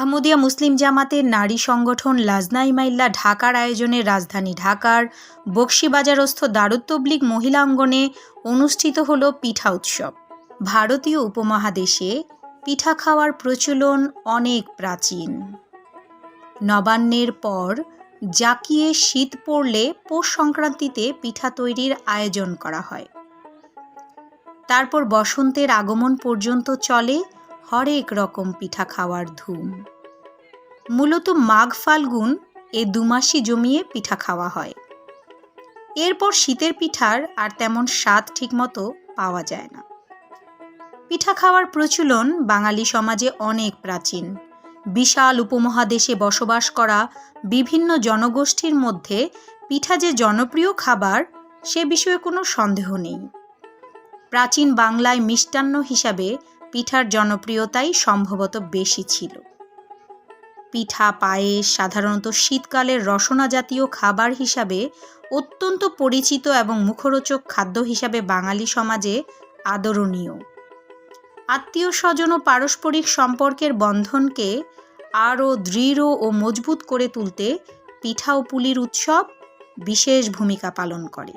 আহমদিয়া মুসলিম জামাতের নারী সংগঠন লাজনাইমাইল্লা ঢাকার আয়োজনে রাজধানী ঢাকার বক্সিবাজারস্থ দারুত তবলিগ মহিলা অঙ্গনে অনুষ্ঠিত হল পিঠা উৎসব। ভারতীয় উপমহাদেশে পিঠা খাওয়ার প্রচলন অনেক প্রাচীন। নবান্নের পর জাকিয়ে শীত পড়লে পৌষ সংক্রান্তিতে পিঠা তৈরির আয়োজন করা হয়। তারপর বসন্তের আগমন পর্যন্ত চলে হরেক রকম পিঠা খাওয়ার ধুম। মূলত মাঘ ফাল্গুন এ দুমাসই জমিয়ে পিঠা খাওয়া হয়। এরপর শীতের পিঠার আর তেমন স্বাদ ঠিকমতো পাওয়া যায় না। পিঠা খাওয়ার প্রচলন বাঙালি সমাজে অনেক প্রাচীন। বিশাল উপমহাদেশে বসবাস করা বিভিন্ন জনগোষ্ঠীর মধ্যে পিঠা যে জনপ্রিয় খাবার, সে বিষয়ে কোনো সন্দেহ নেই। প্রাচীন বাংলায় মিষ্টান্ন হিসাবে পিঠার জনপ্রিয়তাই সম্ভবত বেশি ছিল। পিঠা, পায়েস, সাধারণত শীতকালের রসনা জাতীয় খাবার হিসাবে অত্যন্ত পরিচিত এবং মুখরোচক খাদ্য হিসাবে বাঙালি সমাজে আদরণীয়। আত্মীয় স্বজন ও পারস্পরিক সম্পর্কের বন্ধনকে আরও দৃঢ় ও মজবুত করে তুলতে পিঠা ও পুলির উৎসব বিশেষ ভূমিকা পালন করে।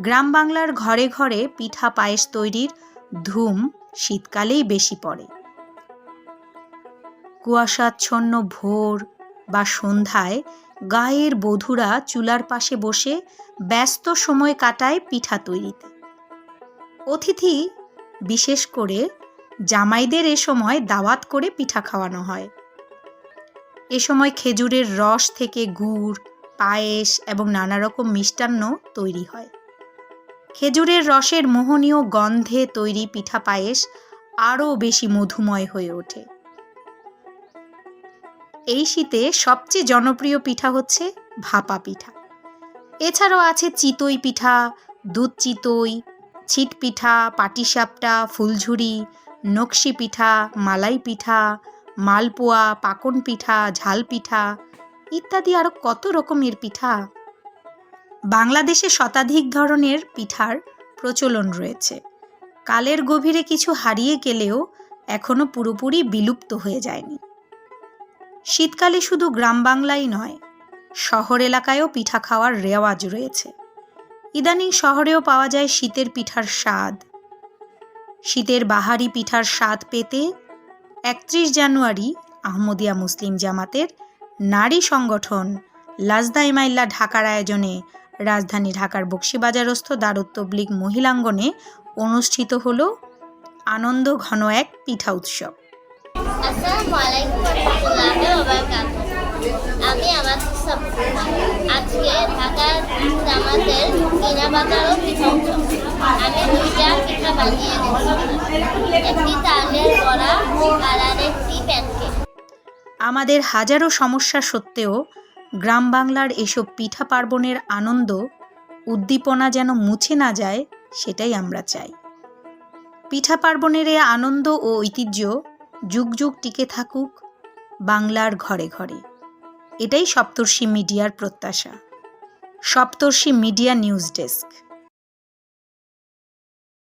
গ্রাম বাংলার ঘরে ঘরে পিঠা পায়েস তৈরির ধুম শীতকালেই বেশি পড়ে। কুয়াশাচ্ছন্ন ভোর বা সন্ধ্যায় গায়ের বধূরা চুলার পাশে বসে ব্যস্ত সময় কাটায় পিঠা তৈরিতে। অতিথি, বিশেষ করে জামাইদের এ সময় দাওয়াত করে পিঠা খাওয়ানো হয়। এ সময় খেজুরের রস থেকে গুড়, পায়েস এবং নানা রকম মিষ্টান্ন তৈরি হয়। খেজুরের রসের মোহনীয় গন্ধে তৈরি পিঠা পায়েস আরও বেশি মধুময় হয়ে ওঠে। এই শীতে সবচেয়ে জনপ্রিয় পিঠা হচ্ছে ভাপা পিঠা। এছাড়াও আছে চিতই পিঠা, দুধ চিতই, ছিট পিঠা, পাটিসাপটা, ফুলঝুরি, নকশি পিঠা, মালাই পিঠা, মালপোয়া, পাকন পিঠা, ঝাল পিঠা ইত্যাদি আরও কত রকমের পিঠা বাংলাদেশে শতাধিক ধরনের পিঠার প্রচলন রয়েছে। কালের গভীরে কিছু হারিয়ে গেলেও এখনও পুরোপুরি বিলুপ্ত হয়ে যায়নি। শীতকালে শুধু গ্রাম বাংলাই নয়, শহর এলাকায়ও পিঠা খাওয়ার রেওয়াজ রয়েছে। ইদানিং শহরেও পাওয়া যায় শীতের পিঠার স্বাদ। শীতের বাহারি পিঠার স্বাদ পেতে একত্রিশ জানুয়ারি আহমদিয়া মুসলিম জামাতের নারী সংগঠন লাজদাইমাইল্লা ঢাকার আয়োজনে রাজধানী ঢাকার বক্সিবাজারস্থ দারুত তবলিগ মহিলাঙ্গনে অনুষ্ঠিত হল আনন্দ ঘন এক পিঠা উৎসব। আমি আমার আজকে ঢাকার ও পিঠা আমি দুইটা পিঠা বানিয়ে একটি তালের বড়া আর প্যানকেক আমাদের হাজারো সমস্যা সত্ত্বেও গ্রাম বাংলার এসব পিঠা পার্বণের আনন্দ, উদ্দীপনা যেন মুছে না যায়, সেটাই আমরা চাই। পিঠা পার্বণের এ আনন্দ ও ঐতিহ্য যুগ যুগ টিকে থাকুক বাংলার ঘরে ঘরে। এটাই সপ্তর্ষি মিডিয়ার প্রত্যাশা। Saptarshi media news desk.